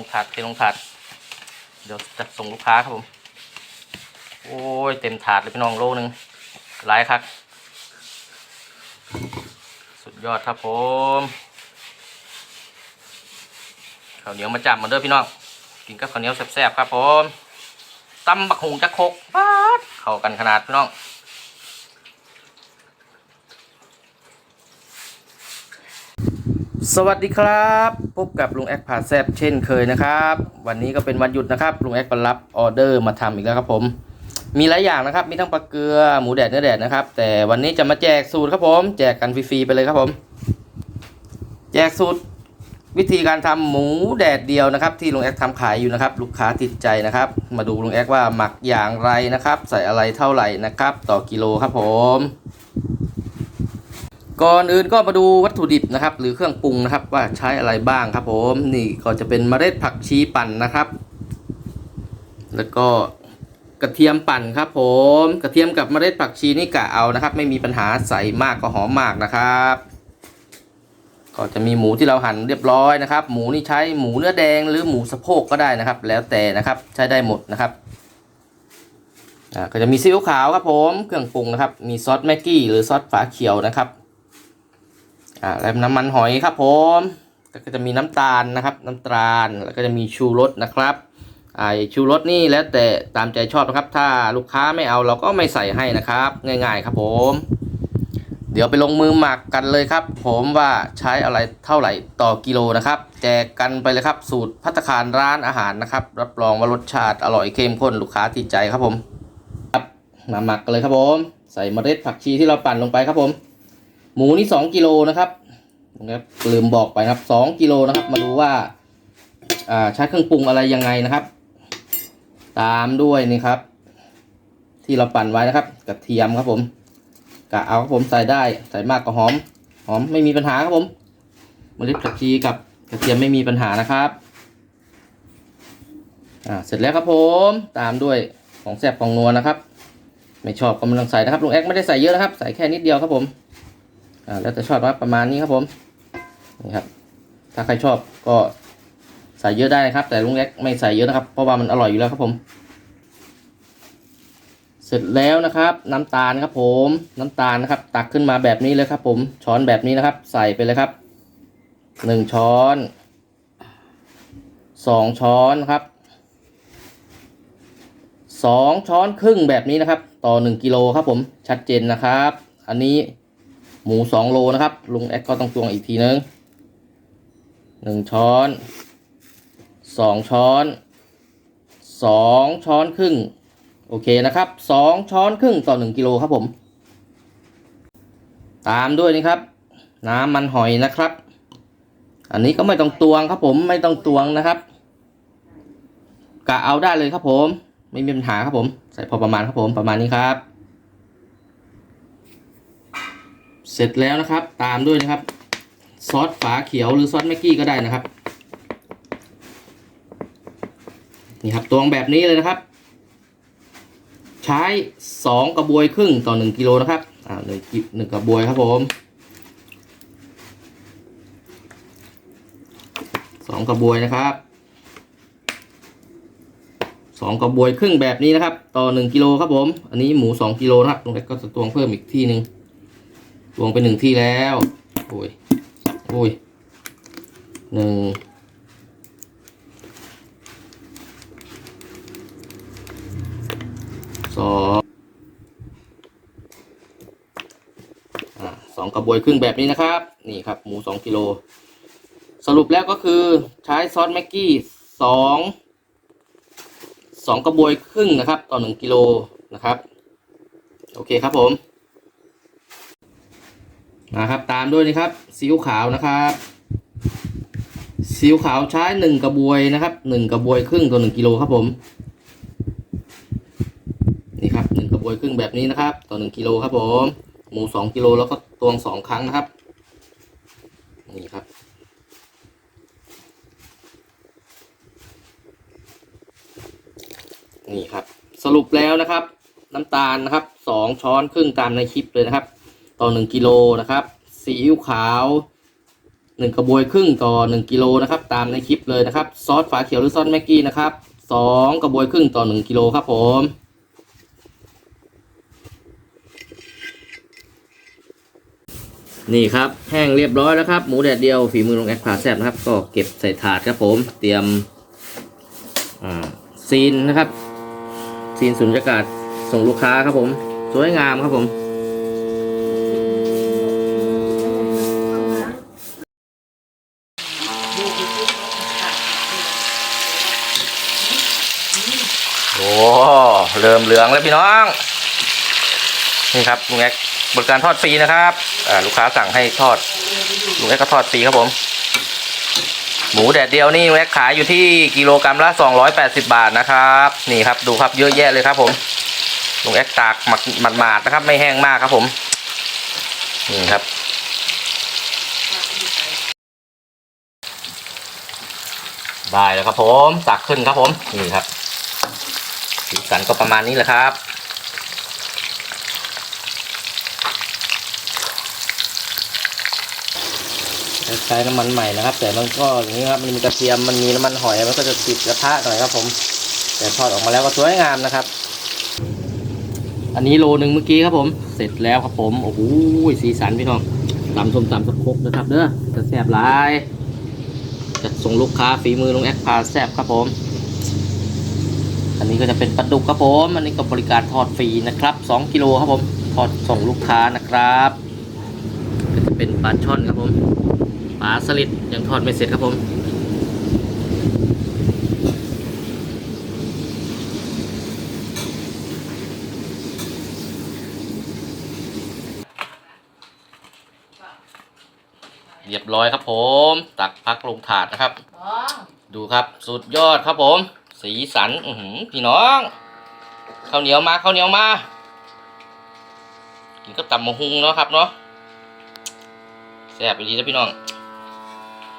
ลงถาดเทลงถาด เดี๋ยวจะส่งลูกค้าครับผม โอ้ย เต็มถาดเลยพี่น้องโลนึงหลายครับสุดยอดครับผมข้าวเหนียวมาจับมาเด้อพี่น้องกินกับข้าวเหนียวแซ่บๆครับผมตำบักหุงจะคกป๊าดเข้ากันขนาดพี่น้อง สวัสดีครับ พบกับลุงแอคผ่าแซบเช่นเคยนะครับ วันนี้ก็เป็นวันหยุดนะครับลุงแอคก็รับออเดอร์มาทำอีกแล้วครับผม มีหลายอย่างนะครับ มีทั้งปลาเกลือหมูแดดเนื้อแดดนะครับ แต่วันนี้จะมาแจกสูตรครับผม แจกกันฟรีๆไปเลยครับผม แจกสูตร วิธีการทำหมูแดดเดียวนะครับ ที่ลุงแอคทำขายอยู่นะครับ ลูกค้าติดใจนะครับ มาดูลุงแอคว่าหมักอย่างไรนะครับ ใส่อะไรเท่าไหร่นะครับ ต่อกิโลครับผม ก่อนอื่นก็มาดูวัตถุดิบนะครับ หรือเครื่องปรุงนะครับว่าใช้อะไรบ้างครับ ผมนี่ก็จะเป็นเมล็ดผักชีปั่นนะครับ แล้วก็กระเทียมปั่นครับ ผมกระเทียมกับเมล็ดผักชีนี่กะเอานะครับ ไม่มีปัญหาใส่มากก็หอมมากนะครับ ก็จะมีหมูที่เราหั่นเรียบร้อยนะครับ หมูนี่ใช้หมูเนื้อแดงหรือหมูสะโพกก็ได้นะครับ แล้วแต่นะครับใช้ได้หมดนะครับก็จะมีซีอิ๊วขาวครับผมเครื่องปรุงนะครับ มีซอสแม็กกี้หรือซอสฝาเขียวนะครับ อ่าแล้วน้ำมันหอยครับผมแล้วก็จะมีน้ำตาลนะครับ น้ำตาลแล้วก็จะมีชูรสนะครับอ่าชูรสนี่แล้วแต่ตามใจชอบนะครับ ถ้าลูกค้าไม่เอาเราก็ไม่ใส่ให้นะครับ ง่ายๆครับผม เดี๋ยวไปลงมือหมักกันเลยครับ ผมว่าใช้อะไรเท่าไหร่ต่อกิโลนะครับ แจกกันไปเลยครับ สูตรพัตตาคารร้านอาหารนะครับ รับรองว่ารสชาติอร่อยเข้มข้นลูกค้าติดใจครับผม ครับมาหมักกันเลยครับผม ใส่เมล็ดผักชีที่เราปั่นลงไปครับผม หมูนี่สองกิโลนะครับนะครับลืมบอกไปครับสองกิโลนะครับ มาดูว่าอ่าใช้เครื่องปรุงอะไรยังไงนะครับ ตามด้วยนี่ครับ ที่เราปั่นไว้นะครับกระเทียมครับผมกะเอาครับผมใส่ได้ใส่มากก็หอม หอมไม่มีปัญหาครับผมเมล็ดผักชีกับกระเทียมไม่มีปัญหานะครับอ่าเสร็จแล้วครับผมตามด้วยของแซ่บของนัวนะครับ ไม่ชอบก็ไม่ต้องใส่นะครับลุงแอ๊กไม่ได้ใส่เยอะนะครับ ใส่แค่นิดเดียวครับผม แล้วแต่ชอบครับประมาณนี้ครับผมนี่ครับ ถ้าใครชอบก็ใส่เยอะได้นะครับ แต่ลุงเล็กไม่ใส่เยอะนะครับ เพราะว่ามันอร่อยอยู่แล้วครับผม เสร็จแล้วนะครับ น้ำตาลครับผม น้ำตาลนะครับ ตักขึ้นมาแบบนี้เลยครับ ผมช้อนแบบนี้นะครับ ใส่ไปเลยครับหนึ่งช้อนสองช้อนครับสองช้อนครึ่งแบบนี้นะครับ ต่อหนึ่งกิโลครับผมชัดเจนนะครับ อันนี้ หมูสองโลนะครับ ลุงแอคก็ต้องตวงอีกทีนึงหนึ่งช้อนสองช้อนสองช้อนครึ่ง โอเคนะครับสองช้อนครึ่งต่อหนึ่งกิโลครับผม ตามด้วยนี่ครับ น้ำมันหอยนะครับ อันนี้ก็ไม่ต้องตวงครับผมไม่ต้องตวงนะครับกะเอาได้เลยครับผม ไม่มีปัญหาครับผม ใส่พอประมาณครับผมประมาณนี้ครับ เสร็จแล้วนะครับ ตามด้วยนะครับ ซอสฝาเขียวหรือซอสแม็กกี้ก็ได้นะครับ นี่ครับตวงแบบนี้เลยนะครับ ใช้สองกระบวยครึ่งต่อหนึ่งกิโลนะครับอ่าหนึ่งกิหนึ่งกระบวยครับผมสองกระบวยนะครับสองกระบวยครึ่งแบบนี้นะครับ ต่อหนึ่งกิโลครับผม อันนี้หมูสองกิโลนะครับตรงนี้ก็จะตวงเพิ่มอีกที่หนึ่ง วมไปหนึ่งที่แล้วโอ้ยโอ้ยหนึ่งสองอ่าสองกระบวยครึ่งแบบนี้นะครับ นี่ครับ หมูสองกิโล สรุปแล้วก็คือใช้ซอสแม็กกี้สองสองกระบวยครึ่งนะครับ ต่อหนึ่งกิโลนะครับ โอเคครับผม นะครับ ตามด้วยนะครับซีอิ๊วขาวนะครับซีอิ๊วขาวใช้หนึ่งกระบวยนะครับหนึ่งกระบวยครึ่งต่อหนึ่งกิโลครับผมนี่ครับหนึ่งกระบวยครึ่งแบบนี้นะครับ ต่อหนึ่งกิโลครับผมหมูสองกิโลแล้วก็ตวงสองครั้งนะครับนี่ครับนี่ครับ สรุปแล้วนะครับ น้ำตาลนะครับสองช้อนครึ่งตามในคลิปเลยนะครับ ต่อหนึ่งกิโลนะครับซีอิ๊วขาวหนึ่งกระบวยครึ่งต่อหนึ่งกิโลนะครับตามในคลิปเลยนะครับซอสฝาเขียวหรือซอสแม็กกี้นะครับสองกระบวยครึ่งต่อหนึ่งกิโลครับผมนี่ครับแห้งเรียบร้อยแล้วครับหมูแดดเดียวฝีมือลงแอคพาแซบนะครับ ก็เก็บใส่ถาดครับผมเตรียมซีนนะครับ ซีนสุญญากาศส่งลูกค้าครับผม สวยงามครับผม เริ่มเหลืองแล้วพี่น้อง นี่ครับลุงแอ๊กบริการทอดฟรีนะครับลูกค้าสั่งให้ทอดลุงแอกก็ทอดฟรีครับผม หมูแดดเดียวนี่ลุงแอ๊กขายอยู่ที่กิโลกรัมละ 280 บาทนะครับ นี่ครับดูครับเยอะแยะเลยครับผมลุงแอ๊กตากหมักหมาดๆนะครับ ไม่แห้งมากครับผมนี่ครับได้แล้วครับผมตักขึ้นครับผมนี่ครับ สีสันก็ประมาณนี้แหละครับ ใช้น้ำมันใหม่นะครับ แต่มันก็อย่างนี้ครับมันมีกระเทียมมันมีน้ำมันหอยมันก็จะติดกระทะหน่อยครับ ผม แต่ทอดออกมาแล้วก็สวยงามนะครับ อันนี้โลหนึ่งเมื่อกี้ครับผม เสร็จแล้วครับผมโอ้โหสีสันพี่น้องตำส้มตำสะโคกนะครับเด้อจะแซ่บหลายจัดส่งลูกค้าฝีมือลงแอคพาแซ่บครับผม อันนี้ก็จะเป็นปลาดุกครับผม อันนี้ก็บริการทอดฟรีนะครับ 2 กิโลครับผมทอดส่งลูกค้านะครับก็จะเป็นปลาช่อนครับผมปลาสลิดยังทอดไม่เสร็จครับผมเรียบร้อยครับผม ตักพักลงถาดนะครับ ดูครับ สุดยอดครับผม สีสันอืพี่น้องข้าวเหนียวมาข้าวเหนียวมากินก็ตำมะฮุงเนาะครับเนาะแซ่บไปดีนะพี่น้อง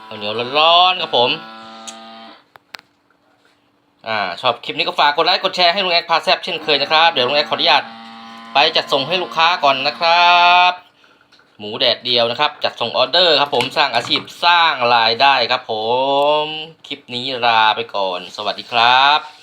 ข้าวเหนียวร้อนๆครับผมอ่าชอบคลิปนี้ก็ฝากกดไลค์กดแชร์ให้ลุงแอคพาแซบเช่นเคยนะครับ เดี๋ยวลุงแอคขออนุญาตไปจัดส่งให้ลูกค้าก่อนนะครับ หมูแดดเดียวนะครับ จัดส่งออเดอร์ครับผมสร้างอาชีพสร้างรายได้ครับผม คลิปนี้ลาไปก่อน สวัสดีครับ